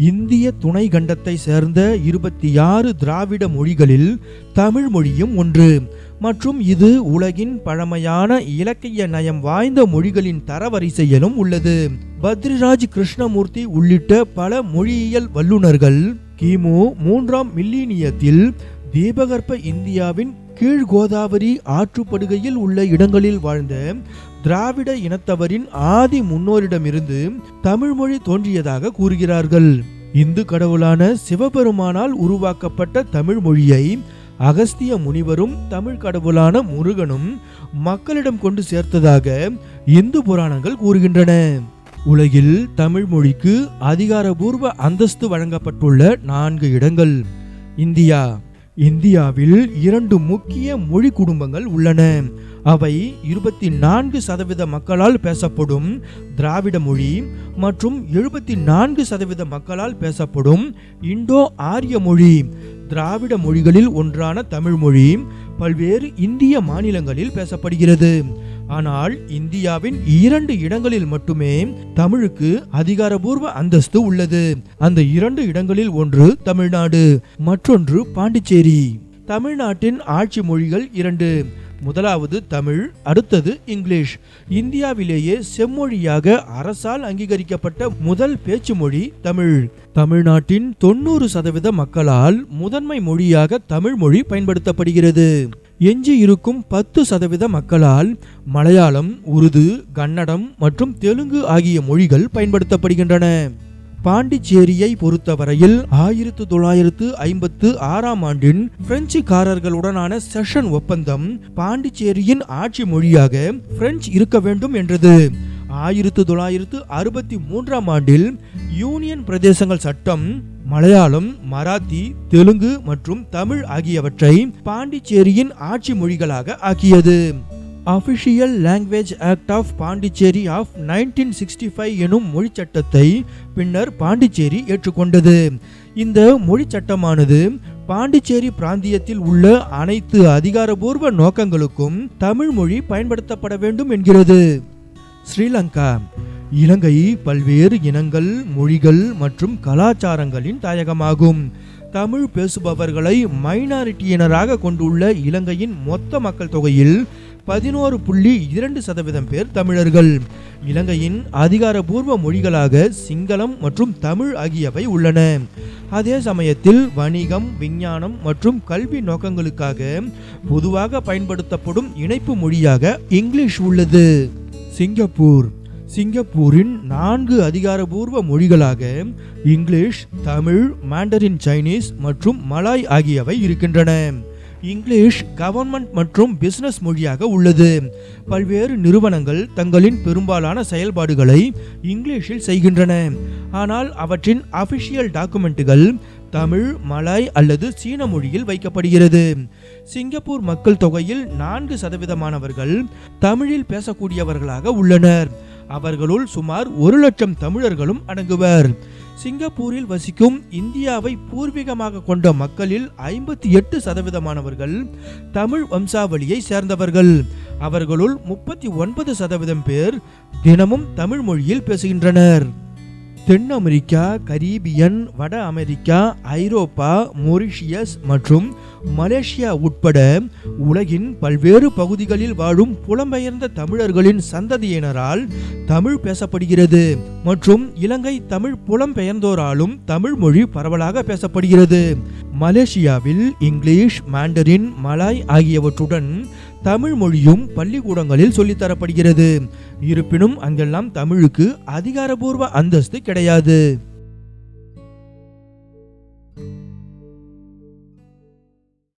இந்திய துணை கண்டத்தை சேர்ந்த இருபத்தி ஆறு திராவிட மொழிகளில் தமிழ் மொழியும் ஒன்று. மற்றும் இது உலகின் பழமையான இலக்கிய நயம் வாய்ந்த மொழிகளின் தரவரிசையிலும் உள்ளது. பத்ரிராஜ் கிருஷ்ணமூர்த்தி உள்ளிட்ட பல மொழியியல் வல்லுநர்கள் கிமு மூன்றாம் மில்லினியத்தில் தீபகற்ப இந்தியாவின் கீழ் கோதாவரி ஆற்றுப்படுகையில் உள்ள இடங்களில் வாழ்ந்த திராவிட இனத்தவரின் ஆதி முன்னோரிடமிருந்து தமிழ்மொழி தோன்றியதாக கூறுகிறார்கள். இந்து கடவுளான சிவபெருமானால் உருவாக்கப்பட்ட தமிழ் மொழியை அகஸ்திய முனிவரும் தமிழ் கடவுளான முருகனும் மக்களிடம் கொண்டு சேர்த்ததாக இந்து புராணங்கள் கூறுகின்றன. உலகில் தமிழ் மொழிக்கு அதிகாரபூர்வ அந்தஸ்து வழங்கப்பட்டுள்ள நான்கு இடங்கள். இந்தியா இந்தியாவில் இரண்டு முக்கிய மொழி குடும்பங்கள் உள்ளன. அவை இருபத்தி நான்கு சதவீத மக்களால் பேசப்படும் திராவிட மொழி மற்றும் எழுபத்தி நான்கு சதவீத மக்களால் பேசப்படும் இண்டோ ஆரிய மொழி. திராவிட மொழிகளில் ஒன்றான தமிழ் மொழி பல்வேறு இந்திய மாநிலங்களில் பேசப்படுகிறது. ஆனால் இந்தியாவின் இரண்டு இடங்களில் மட்டுமே தமிழுக்கு அதிகாரபூர்வ அந்தஸ்து உள்ளது. அந்த இரண்டு இடங்களில் ஒன்று தமிழ்நாடு மற்றொன்று பாண்டிச்சேரி. தமிழ்நாட்டின் ஆட்சி மொழிகள் இரண்டு. முதலாவது தமிழ் அடுத்தது இங்கிலீஷ். இந்தியாவிலேயே செம்மொழியாக அரசால் அங்கீகரிக்கப்பட்ட முதல் பேச்சு மொழி தமிழ். தமிழ்நாட்டின் தொண்ணூறு சதவீத மக்களால் முதன்மை மொழியாக தமிழ் மொழி பயன்படுத்தப்படுகிறது. எஞ்சி இருக்கும் பத்து சதவீத மக்களால் மலையாளம் உருது கன்னடம் மற்றும் தெலுங்கு ஆகிய மொழிகள் பயன்படுத்தப்படுகின்றன. பாண்டிச்சேரியை பொறுத்தவரையில் ஆயிரத்து தொள்ளாயிரத்து ஐம்பத்து ஆறாம் ஆண்டின் பிரெஞ்சுக்காரர்களுடனான செஷன் ஒப்பந்தம் பாண்டிச்சேரியின் ஆட்சி மொழியாக பிரெஞ்சு இருக்க வேண்டும் என்றது. ஆயிரத்து தொள்ளாயிரத்து அறுபத்தி மூன்றாம் ஆண்டில் யூனியன் பிரதேசங்கள் சட்டம் மலையாளம் மராத்தி தெலுங்கு மற்றும் தமிழ் ஆகியவற்றை பாண்டிச்சேரியின் ஆட்சி மொழிகளாக ஆக்கியது. Official language act of Pondicherry of nineteen sixty five எனும் மொழி சட்டத்தை பின்னர் பாண்டிச்சேரி ஏற்றுக்கொண்டது. இந்த மொழி சட்டமானது பாண்டிச்சேரி பிராந்தியத்தில் உள்ள அனைத்து அதிகாரபூர்வ நோக்கங்களுக்கும் தமிழ் மொழி பயன்படுத்தப்பட வேண்டும் என்கிறது. ஸ்ரீலங்கா இலங்கை பல்வேறு இனங்கள் மொழிகள் மற்றும் கலாச்சாரங்களின் தாயகமாகும். தமிழ் பேசுபவர்களை மைனாரிட்டியினராக கொண்டுள்ள இலங்கையின் மொத்த மக்கள் தொகையில் பதினோரு புள்ளி இரண்டு சதவீதம் பேர் தமிழர்கள். இலங்கையின் அதிகாரபூர்வ மொழிகளாக சிங்களம் மற்றும் தமிழ் ஆகியவை உள்ளன. அதே சமயத்தில் வணிகம் விஞ்ஞானம் மற்றும் கல்வி நோக்கங்களுக்காக பொதுவாக பயன்படுத்தப்படும் இணைப்பு மொழியாக இங்கிலீஷ் உள்ளது. சிங்கப்பூர். சிங்கப்பூரின் நான்கு அதிகாரபூர்வ மொழிகளாக இங்கிலீஷ் தமிழ் மாண்டரின் சைனீஸ் மற்றும் மலாய் ஆகியவை இருக்கின்றன. இங்கிலீஷ் கவர்மெண்ட் மற்றும் பிசினஸ் மொழியாக உள்ளது. பல்வேறு நிறுவனங்கள் தங்களின் பெரும்பாலான செயல்பாடுகளை இங்கிலீஷில் செய்கின்றன. ஆனால் அவற்றின் அபிஷியல் டாக்குமெண்ட்டுகள் தமிழ் மலாய் அல்லது சீன மொழியில் வைக்கப்படுகிறது. சிங்கப்பூர் மக்கள் தொகையில் நான்கு சதவீதமானவர்கள் தமிழில் பேசக்கூடியவர்களாக உள்ளனர். அவர்களுள் சுமார் ஒரு லட்சம் தமிழர்களும் அடங்குவர். சிங்கப்பூரில் வசிக்கும் இந்தியாவை பூர்வீகமாக கொண்ட மக்களில் ஐம்பத்தி எட்டு சதவீதமானவர்கள் தமிழ் வம்சாவளியை சேர்ந்தவர்கள். அவர்களுள் முப்பத்தி ஒன்பது சதவீதம் பேர் தினமும் தமிழ் மொழியில் பேசுகின்றனர். தென் அமெரிக்கா கரீபியன் வட அமெரிக்கா ஐரோப்பா மொரிஷியஸ் மற்றும் மலேசியா உட்பட உலகின் பல்வேறு பகுதிகளில் வாழும் புலம்பெயர்ந்த தமிழர்களின் சந்ததியினரால் தமிழ் பேசப்படுகிறது மற்றும் இலங்கை தமிழ் புலம்பெயர்ந்தோராலும் தமிழ் மொழி பரவலாக பேசப்படுகிறது. மலேசியாவில் இங்கிலீஷ் மாண்டரின் மலாய் ஆகியவற்றுடன் தமிழ் மொழியும் பள்ளிக்கூடங்களில் சொல்லித்தரப்படுகிறது இருப்பினும் அங்கெல்லாம் தமிழுக்கு அதிகாரபூர்வ அந்தஸ்து கிடையாது.